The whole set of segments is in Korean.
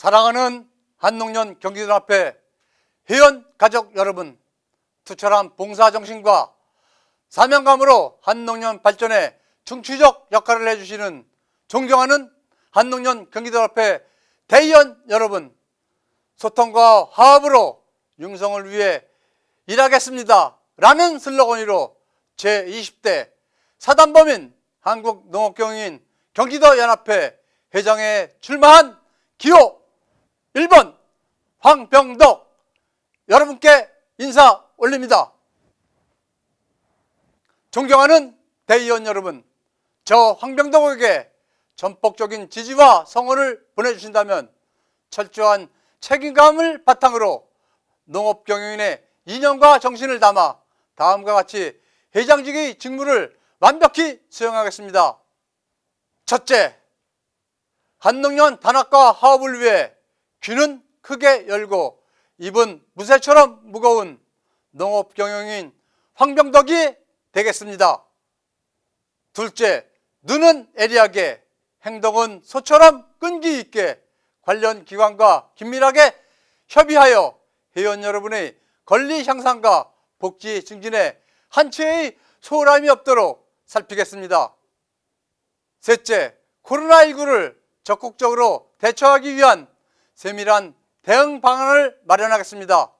사랑하는 한농년 경기도 앞에 회원 가족 여러분, 투철한 봉사정신과 사명감으로 한농년 발전에 중추적 역할을 해주시는 존경하는 한농년 경기도 앞에 대의원 여러분, 소통과 화합으로 융성을 위해 일하겠습니다. 라는 슬로건으로 제20대 사단법인 한국농업경인 경기도 연합회 회장에 출마한 기호 1번 황병덕 여러분께 인사 올립니다. 존경하는 대의원 여러분, 저 황병덕에게 전폭적인 지지와 성원을 보내주신다면 철저한 책임감을 바탕으로 농업경영인의 이념과 정신을 담아 다음과 같이 회장직의 직무를 완벽히 수행하겠습니다. 첫째, 한농년 단합과 화합을 위해 귀는 크게 열고 입은 무쇠처럼 무거운 농업 경영인 황병덕이 되겠습니다. 둘째, 눈은 애리하게 행동은 소처럼 끈기 있게 관련 기관과 긴밀하게 협의하여 회원 여러분의 권리 향상과 복지 증진에 한 채의 소홀함이 없도록 살피겠습니다. 셋째, 코로나19를 적극적으로 대처하기 위한 세밀한 대응 방안을 마련하겠습니다.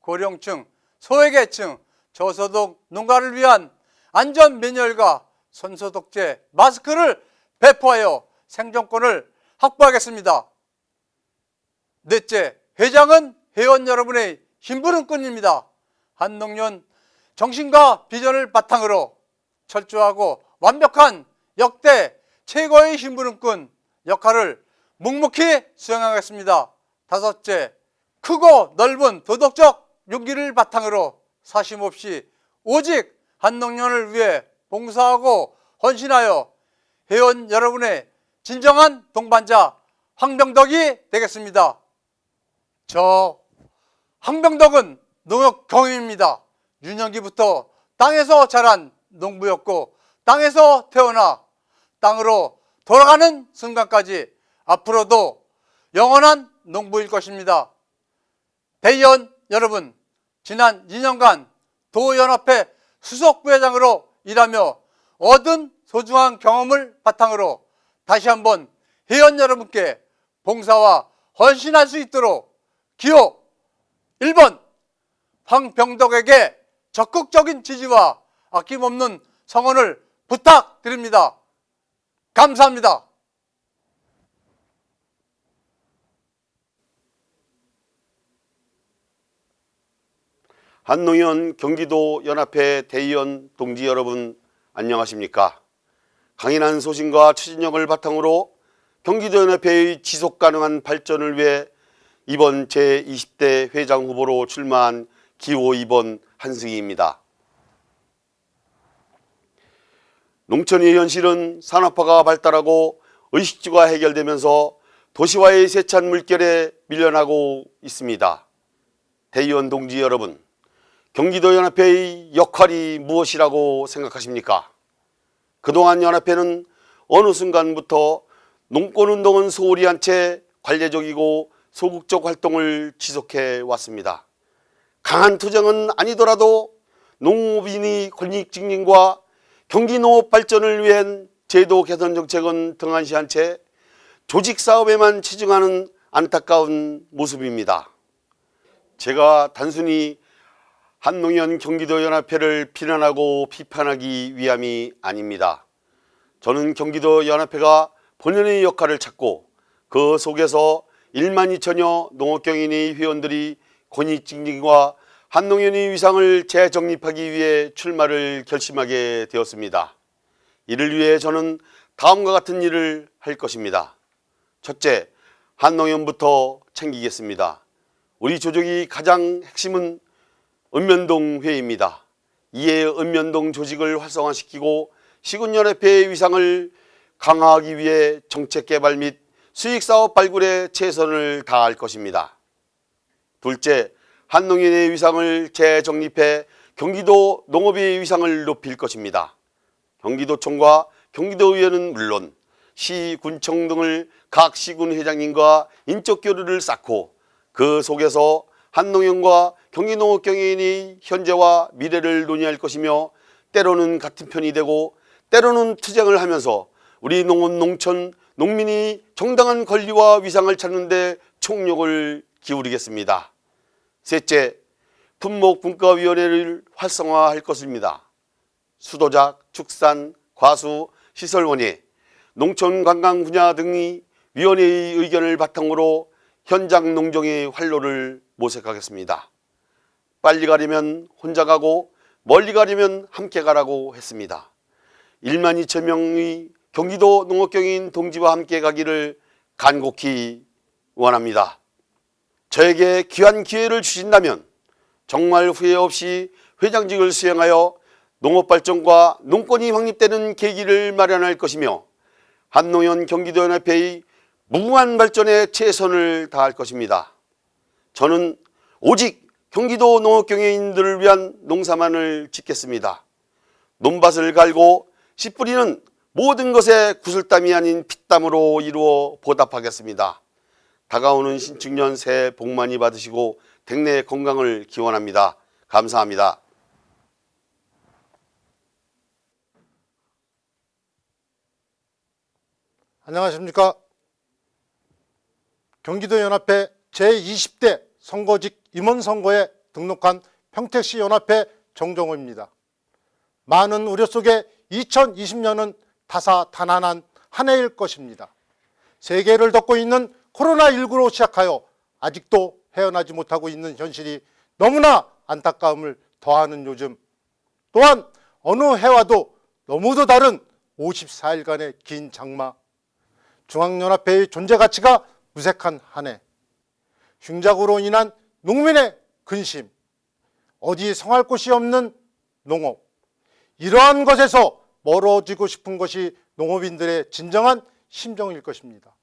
고령층, 소외계층, 저소득 농가를 위한 안전 면열과 손소독제, 마스크를 배포하여 생존권을 확보하겠습니다. 넷째, 회장은 회원 여러분의 힘부른 끈입니다. 한농년 정신과 비전을 바탕으로 철저하고 완벽한 역대 최고의 힘부른 끈 역할을 묵묵히 수행하겠습니다. 다섯째, 크고 넓은 도덕적 용기를 바탕으로 사심 없이 오직 한농년을 위해 봉사하고 헌신하여 회원 여러분의 진정한 동반자 황병덕이 되겠습니다. 저 황병덕은 농업 경영입니다. 유년기부터 땅에서 자란 농부였고 땅에서 태어나 땅으로 돌아가는 순간까지 앞으로도 영원한 농부일 것입니다. 대의원 여러분, 지난 2년간 도연합회 수석부회장으로 일하며 얻은 소중한 경험을 바탕으로 다시 한번 회원 여러분께 봉사와 헌신할 수 있도록 기호 1번 황병덕에게 적극적인 지지와 아낌없는 성원을 부탁드립니다. 감사합니다. 한농현 경기도 연합회 대의원 동지 여러분 안녕하십니까? 강인한 소신과 추진력을 바탕으로 경기도 연합회의 지속 가능한 발전을 위해 이번 제20대 회장 후보로 출마한 기호 2번 한승희입니다. 농촌의 현실은 산업화가 발달하고 의식주가 해결되면서 도시화의 세찬 물결에 밀려나고 있습니다. 대의원 동지 여러분, 경기도 연합회의 역할이 무엇이라고 생각하십니까? 그동안 연합회는 어느 순간부터 농권운동은 소홀히 한 채 관례적이고 소극적 활동을 지속해 왔습니다. 강한 투쟁은 아니더라도 농업인의 권익 증진과 경기 농업 발전을 위한 제도 개선 정책은 등한시한 채 조직 사업에만 치중하는 안타까운 모습입니다. 제가 단순히 한농현 경기도 연합회를 비난하고 비판하기 위함이 아닙니다. 저는 경기도 연합회가 본연의 역할을 찾고 그 속에서 1만 2천여 농업경인의 회원들이 권익증진과 한농현의 위상을 재정립하기 위해 출마를 결심하게 되었습니다. 이를 위해 저는 다음과 같은 일을 할 것입니다. 첫째, 한농현부터 챙기겠습니다. 우리 조직이 가장 핵심은 읍면동 회의입니다. 이에 읍면동 조직을 활성화시키고 시군연합회의 위상을 강화하기 위해 정책 개발 및 수익사업 발굴에 최선을 다할 것입니다. 둘째, 한농인의 위상을 재정립해 경기도 농업의 위상을 높일 것입니다. 경기도청과 경기도의회는 물론 시, 군청 등을 각 시군 회장님과 인적 교류를 쌓고 그 속에서 한농연과 경기농업 경영인이 현재와 미래를 논의할 것이며 때로는 같은 편이 되고 때로는 투쟁을 하면서 우리 농업 농촌 농민이 정당한 권리와 위상을 찾는 데 총력을 기울이겠습니다. 셋째, 품목분과위원회를 활성화할 것입니다. 수도작, 축산, 과수, 시설원예, 농촌관광 분야 등이 위원회의 의견을 바탕으로 현장 농정의 활로를 모색하겠습니다. 빨리 가려면 혼자 가고 멀리 가려면 함께 가라고 했습니다. 1만 2천 명의 경기도 농업경인 동지와 함께 가기를 간곡히 원합니다. 저에게 귀한 기회를 주신다면 정말 후회 없이 회장직을 수행하여 농업발전과 농권이 확립되는 계기를 마련할 것이며 한농연 경기도연합회의 무궁한 발전에 최선을 다할 것입니다. 저는 오직 경기도 농업경영인들을 위한 농사만을 짓겠습니다. 논밭을 갈고 씨 뿌리는 모든 것에 구슬땀이 아닌 피땀으로 이루어 보답하겠습니다. 다가오는 신축년 새해 복 많이 받으시고 댁내 건강을 기원합니다. 감사합니다. 안녕하십니까. 경기도 연합회 제20대 선거직 임원 선거에 등록한 평택시 연합회 정정호입니다. 많은 우려 속에 2020년은 다사다난한 한 해일 것입니다. 세계를 덮고 있는 코로나19로 시작하여 아직도 헤어나지 못하고 있는 현실이 너무나 안타까움을 더하는 요즘 또한 어느 해와도 너무도 다른 54일간의 긴 장마 중앙연합회의 존재 가치가 무색한 한 해, 흉작으로 인한 농민의 근심, 어디 성할 곳이 없는 농업, 이러한 것에서 멀어지고 싶은 것이 농업인들의 진정한 심정일 것입니다.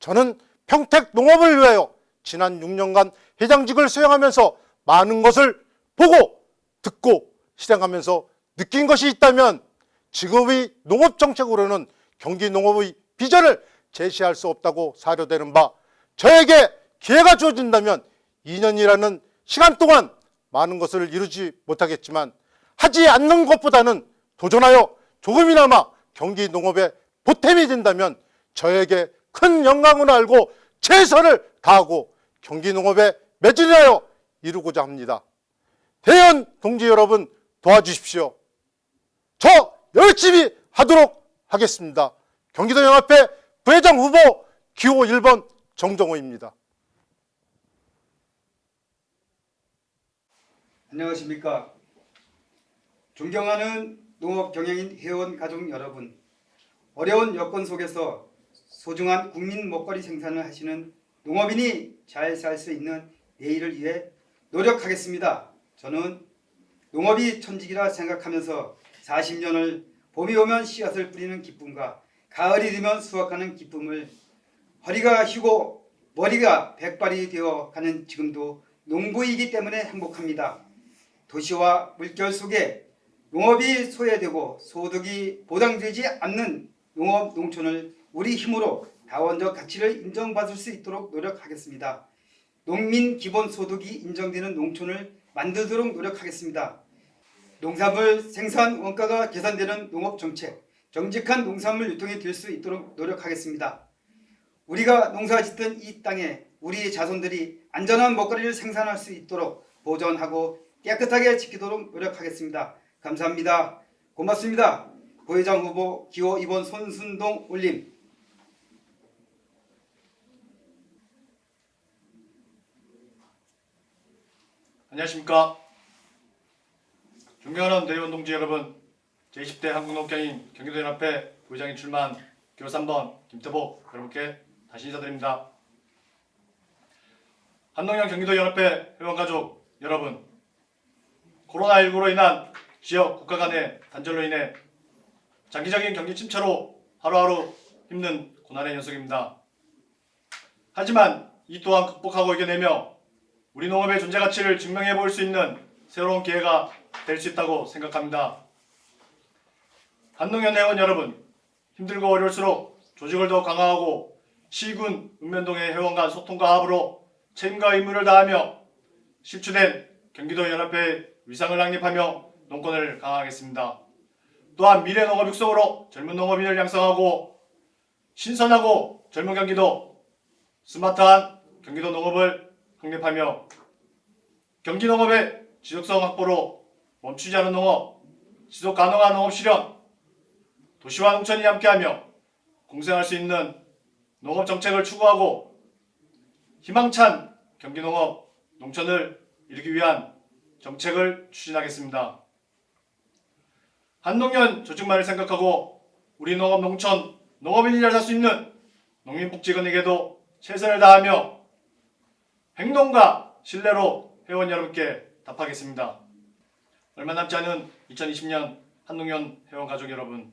저는 평택 농업을 위하여 지난 6년간 회장직을 수행하면서 많은 것을 보고 듣고 실행하면서 느낀 것이 있다면 지금의 농업 정책으로는 경기 농업의 비전을 제시할 수 없다고 사료되는 바 저에게 기회가 주어진다면 2년이라는 시간 동안 많은 것을 이루지 못하겠지만 하지 않는 것보다는 도전하여 조금이나마 경기 농업에 보탬이 된다면 저에게 큰 영광을 알고 최선을 다하고 경기 농업에 매진하여 이루고자 합니다. 대연 동지 여러분 도와주십시오. 저 열심히 하도록 하겠습니다. 경기도 연합회 부회장 후보 기호 1번 정정호입니다. 안녕하십니까. 존경하는 농업 경영인 회원 가족 여러분. 어려운 여건 속에서 소중한 국민 먹거리 생산을 하시는 농업인이 잘 살 수 있는 내일을 위해 노력하겠습니다. 저는 농업이 천직이라 생각하면서 40년을 봄이 오면 씨앗을 뿌리는 기쁨과 가을이 되면 수확하는 기쁨을 허리가 휘고 머리가 백발이 되어 가는 지금도 농부이기 때문에 행복합니다. 도시와 물결 속에 농업이 소외되고 소득이 보장되지 않는 농업 농촌을 우리 힘으로 다원적 가치를 인정받을 수 있도록 노력하겠습니다. 농민 기본 소득이 인정되는 농촌을 만들도록 노력하겠습니다. 농산물 생산 원가가 계산되는 농업 정책, 정직한 농산물 유통이 될 수 있도록 노력하겠습니다. 우리가 농사 짓던 이 땅에 우리 자손들이 안전한 먹거리를 생산할 수 있도록 보존하고 깨끗하게 지키도록 노력하겠습니다. 감사합니다. 고맙습니다. 부회장 후보 기호 2번 손순동 올림 안녕하십니까. 존경하는 대의원 동지 여러분, 제20대 한국농경인 경기도연합회 부회장이 출마한 기호 3번 김태복 여러분께 다시 인사드립니다. 한농연 경기도연합회 회원가족 여러분, 코로나19로 인한 지역 국가 간의 단절로 인해 장기적인 경기 침체로 하루하루 힘든 고난의 연속입니다. 하지만 이 또한 극복하고 이겨내며 우리 농업의 존재 가치를 증명해 볼 수 있는 새로운 기회가 될 수 있다고 생각합니다. 한농연 회원 여러분, 힘들고 어려울수록 조직을 더 강화하고 시군 읍면동의 회원 간 소통과 합으로 책임과 의무를 다하며 실추된 경기도 연합회의 위상을 확립하며 농권을 강화하겠습니다. 또한 미래 농업 육성으로 젊은 농업인을 양성하고 신선하고 젊은 경기도 스마트한 경기도 농업을 확립하며 경기 농업의 지속성 확보로 멈추지 않은 농업, 지속 가능한 농업 실현, 도시와 농촌이 함께하며 공생할 수 있는 농업 정책을 추구하고 희망찬 경기 농업, 농촌을 이루기 위한 정책을 추진하겠습니다. 한농년 조직만을 생각하고 우리 농업, 농촌, 농업인이 잘살수 있는 농민복지건에게도 최선을 다하며 행동과 신뢰로 회원 여러분께 답하겠습니다. 얼마 남지 않은 2020년 한농년 회원 가족 여러분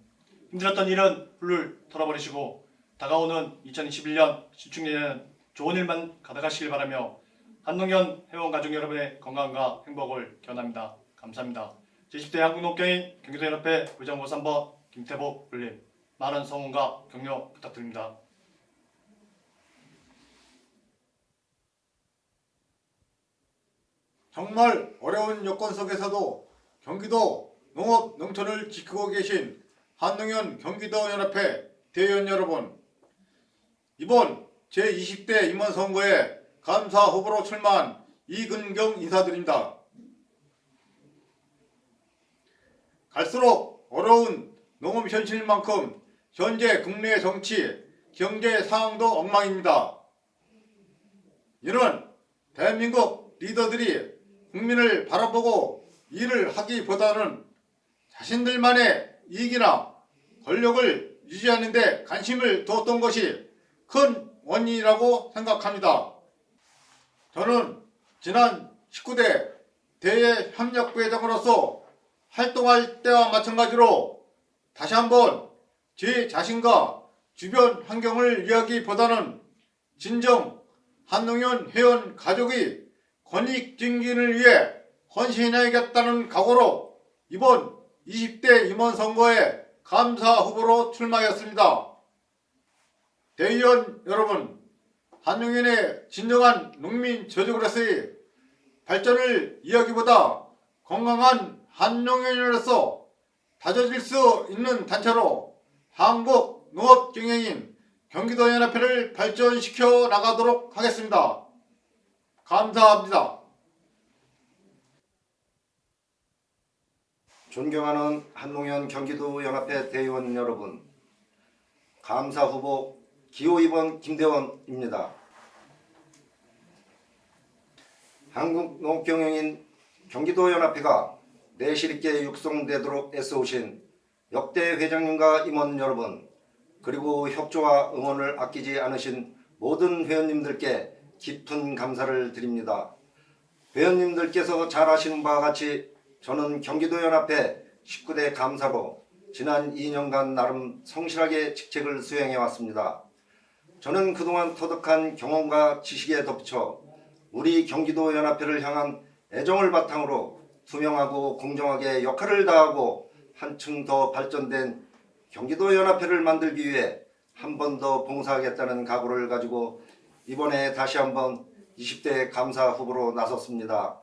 힘들었던 일은 훌훌 털어버리시고 다가오는 2021년 신축년에는 좋은 일만 가득하시길 바라며 한농년 회원 가족 여러분의 건강과 행복을 기원합니다. 감사합니다. 제10대 한국농경인 경기도연합회 의장보 3번 김태복 불림 많은 성원과 격려 부탁드립니다. 정말 어려운 여건 속에서도 경기도 농업 농촌을 지키고 계신 한농현 경기도 연합회 대의원 여러분 이번 제20대 임원 선거에 감사 후보로 출마한 이근경 인사드립니다. 갈수록 어려운 농업 현실만큼 현재 국내 정치, 경제 상황도 엉망입니다. 이는 대한민국 리더들이 국민을 바라보고 일을 하기보다는 자신들만의 이익이나 권력을 유지하는 데 관심을 두었던 것이 큰 원인이라고 생각합니다. 저는 지난 19대 대외 협력부회장으로서 활동할 때와 마찬가지로 다시 한번 제 자신과 주변 환경을 이야기보다는 진정 한농현 회원 가족의 권익 증진을 위해 헌신해야겠다는 각오로 이번 20대 임원 선거에 감사 후보로 출마하였습니다. 대의원 여러분, 한용현의 진정한 농민 저직으로서의 발전을 이야기보다 건강한 한용현으로서 다져질 수 있는 단체로 한국 농업경영인 경기도 연합회를 발전시켜 나가도록 하겠습니다. 감사합니다. 존경하는 한농현 경기도 연합회 대의원 여러분, 감사 후보 기호 2번 김대원입니다. 한국농업경영인 경기도 연합회가 내실 있게 육성되도록 애써오신 역대 회장님과 임원 여러분, 그리고 협조와 응원을 아끼지 않으신 모든 회원님들께 깊은 감사를 드립니다. 회원님들께서 잘 아시는 바와 같이 저는 경기도 연합회 19대 감사로 지난 2년간 나름 성실하게 직책을 수행해 왔습니다. 저는 그동안 터득한 경험과 지식에 덧붙여 우리 경기도 연합회를 향한 애정을 바탕으로 투명하고 공정하게 역할을 다하고 한층 더 발전된 경기도 연합회를 만들기 위해 한 번 더 봉사하겠다는 각오를 가지고 이번에 다시 한번 20대 감사 후보로 나섰습니다.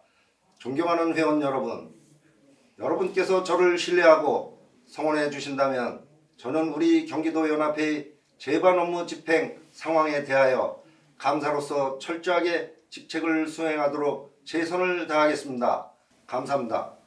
존경하는 회원 여러분, 여러분께서 저를 신뢰하고 성원해 주신다면 저는 우리 경기도 연합회의 제반 업무 집행 상황에 대하여 감사로서 철저하게 직책을 수행하도록 최선을 다하겠습니다. 감사합니다.